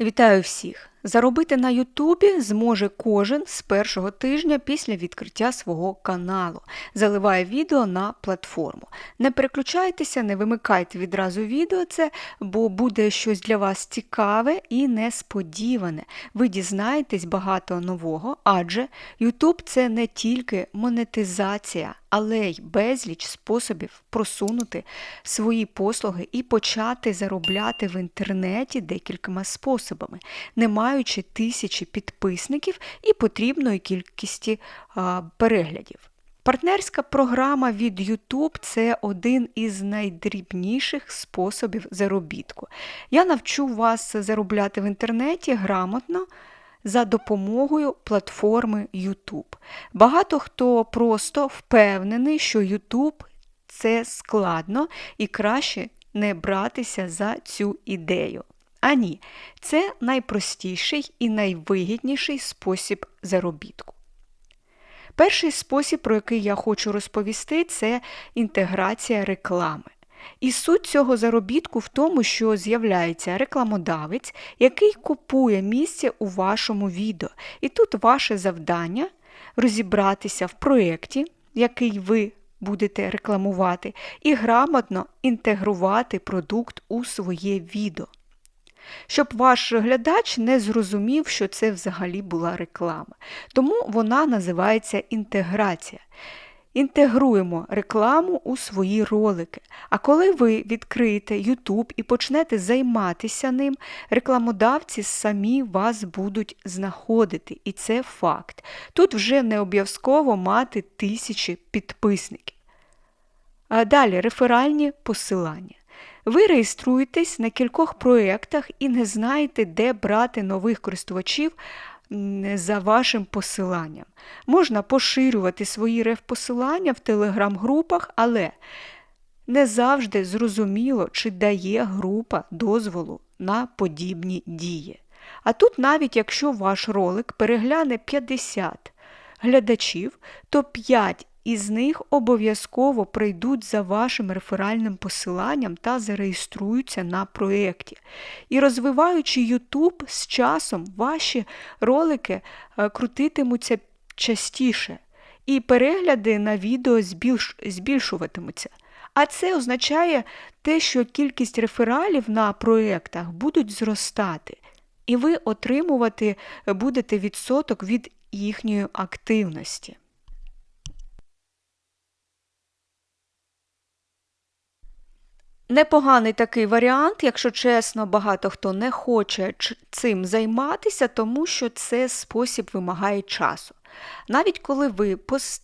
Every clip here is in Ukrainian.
Вітаю всіх! Заробити на Ютубі зможе кожен з першого тижня після відкриття свого каналу. Заливає відео на платформу. Не переключайтеся, не вимикайте відразу відео це, бо буде щось для вас цікаве і несподіване. Ви дізнаєтесь багато нового, адже Ютуб це не тільки монетизація, але й безліч способів просунути свої послуги і почати заробляти в інтернеті декількома способами. Не маючи тисячі підписників і потрібної кількості переглядів. Партнерська програма від YouTube це один із найдрібніших способів заробітку. Я навчу вас заробляти в інтернеті грамотно за допомогою платформи YouTube. Багато хто просто впевнений, що YouTube це складно і краще не братися за цю ідею. А ні, це найпростіший і найвигідніший спосіб заробітку. Перший спосіб, про який я хочу розповісти, це інтеграція реклами. І суть цього заробітку в тому, що з'являється рекламодавець, який купує місце у вашому відео. І тут ваше завдання розібратися в проєкті, який ви будете рекламувати, і грамотно інтегрувати продукт у своє відео щоб ваш глядач не зрозумів, що це взагалі була реклама. Тому вона називається інтеграція. Інтегруємо рекламу у свої ролики. А коли ви відкриєте YouTube і почнете займатися ним, рекламодавці самі вас будуть знаходити. І це факт. Тут вже не обов'язково мати тисячі підписників. А далі реферальні посилання. Ви реєструєтесь на кількох проєктах і не знаєте, де брати нових користувачів за вашим посиланням. Можна поширювати свої реф-посилання в телеграм-групах, але не завжди зрозуміло, чи дає група дозволу на подібні дії. А тут, навіть якщо ваш ролик перегляне 50 глядачів, то 5 із них обов'язково прийдуть за вашим реферальним посиланням та зареєструються на проєкті. І розвиваючи YouTube, з часом ваші ролики е, крутитимуться частіше, і перегляди на відео збільш... збільшуватимуться. А це означає те, що кількість рефералів на проєктах будуть зростати, і ви отримувати будете відсоток від їхньої активності. Непоганий такий варіант, якщо чесно, багато хто не хоче цим займатися, тому що це спосіб вимагає часу. Навіть коли ви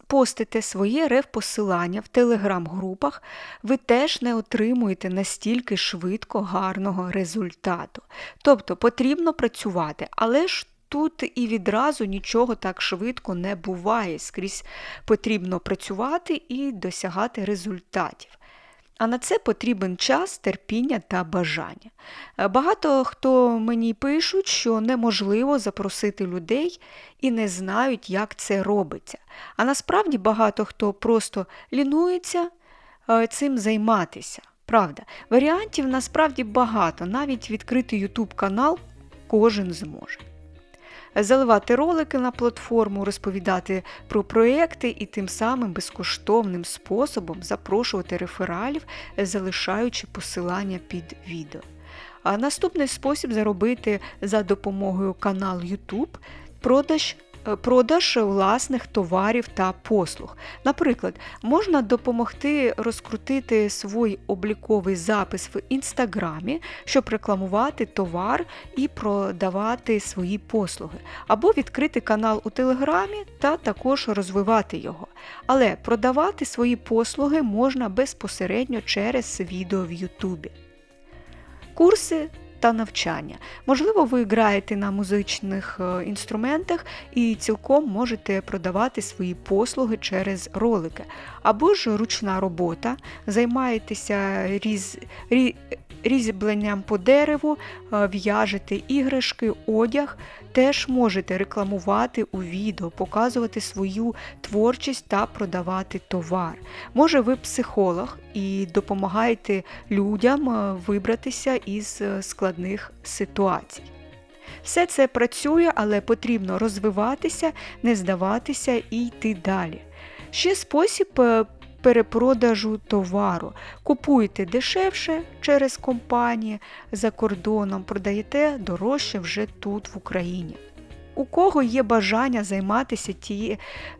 постите своє реф-посилання в телеграм-групах, ви теж не отримуєте настільки швидко гарного результату. Тобто потрібно працювати, але ж тут і відразу нічого так швидко не буває. Скрізь потрібно працювати і досягати результатів. А на це потрібен час, терпіння та бажання. Е, багато хто мені пишуть, що неможливо запросити людей і не знають, як це робиться. А насправді багато хто просто лінується е, цим займатися. Правда, варіантів насправді багато, навіть відкрити YouTube канал кожен зможе заливати ролики на платформу, розповідати про проекти і тим самим безкоштовним способом запрошувати рефералів, залишаючи посилання під відео. А наступний спосіб заробити за допомогою каналу YouTube продаж продаж власних товарів та послуг. Наприклад, можна допомогти розкрутити свій обліковий запис в інстаграмі, щоб рекламувати товар і продавати свої послуги, або відкрити канал у Телеграмі та також розвивати його. Але продавати свої послуги можна безпосередньо через відео в Ютубі. Курси та навчання. Можливо, ви граєте на музичних е, інструментах і цілком можете продавати свої послуги через ролики. Або ж ручна робота, займаєтеся різ, різ, різьбленням по дереву, е, в'яжете іграшки, одяг, теж можете рекламувати у відео, показувати свою творчість та продавати товар. Може, ви психолог і допомагаєте людям е, вибратися із е, складних ситуацій. Все це працює, але потрібно розвиватися, не здаватися і йти далі. Ще спосіб е, перепродажу товару. Купуєте дешевше через компанії за кордоном, продаєте дорожче вже тут, в Україні. У кого є бажання займатися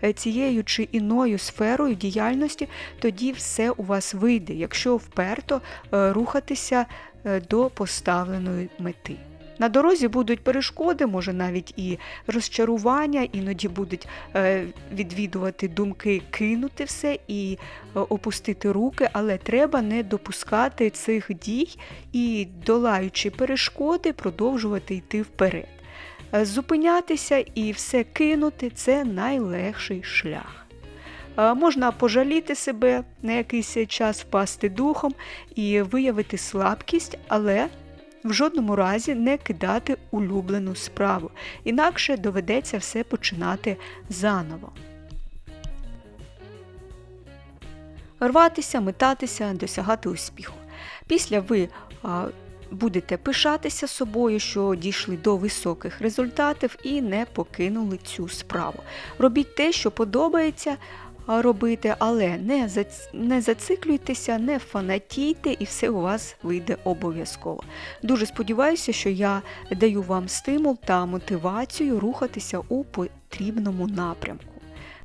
е, цією чи іною сферою діяльності, тоді все у вас вийде, якщо вперто е, рухатися е, до поставленої мети. На дорозі будуть перешкоди, може навіть і розчарування, іноді будуть відвідувати думки кинути все і опустити руки, але треба не допускати цих дій і, долаючи перешкоди, продовжувати йти вперед. Е, Зупинятися і все кинути це найлегший шлях. Е, Можна пожаліти себе на якийсь час впасти духом і виявити слабкість, але в жодному разі не кидати улюблену справу, інакше доведеться все починати заново. Рватися, метатися, досягати успіху. Після ви будете пишатися собою, що дійшли до високих результатів і не покинули цю справу. Робіть те, що подобається робити, але не, зац... не зациклюйтеся, не фанатійте, і все у вас вийде обов'язково. Дуже сподіваюся, що я даю вам стимул та мотивацію рухатися у потрібному напрямку.